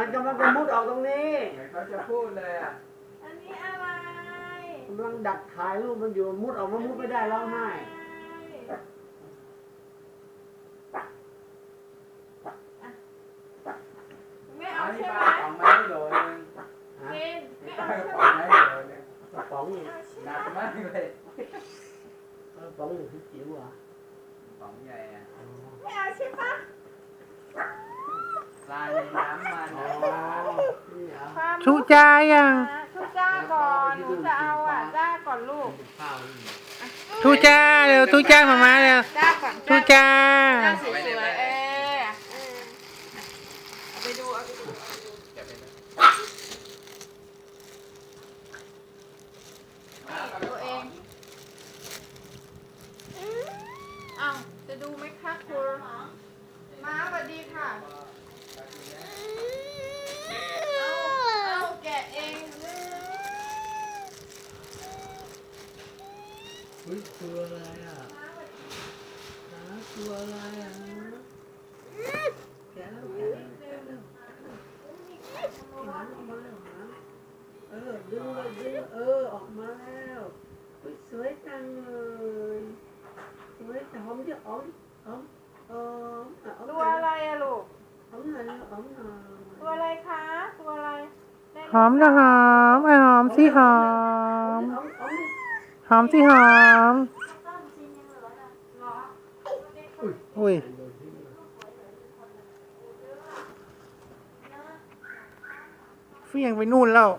ลังจะมุดออกตรงนี้เหมือนเขาจะพูดเลยอะอันนี้อะไรกำลังดักถ่ายรูปมันอยู่มุดออกมามุดไม่ได้ร้องไห้ไม่เอาเอานี่ใช่ป้าไหมของมาให้โดยนึงกินไม่ป้าเอากระใช่ป๋ไหมองให้โดยนึงกระป๋องนี่หนักมากเลยกระป๋องอยู่ที่จิ๋วอะกระป๋องใหญ่อะไม่เอาใช่ปะลายในน้ำมันอ๋ออะนี่ เหรอความชุจ้ายังชุจ้าก่อนหนูจะเอาอะจ้าก่อนลูกข้าวนี่ชุจ้าเร็วชุจ้ามามาเร็วจ้าก่อนชุจ้าจ้าสวยๆเออเออเอาไปดูเอาไปดูเก็บไปเลยตัวเองอ้าวจะดูไหมคะคุณมาสวัสดีค่ะ เอาเอาแกะเอง เฮ้ยตัวอะไรอะหาตัวอะไรอะแกแล้วแกแล้วแกะแล้วหาออกมาแล้วหาเออดึงเลยดึงเออออกมาแล้วเฮ้ยสวยจังเลยสวยแต่หอมจะหอมหอมหอมเออตัวอะไรอะลูกหอมหน่อยหอมหน่อยตัวอะไรคะตัวอะไรหอมนะหอมไอหอมสิหอม หอมหอมดิหอมสิหอม อุ้ย เฟียงไปนู่นแล้ว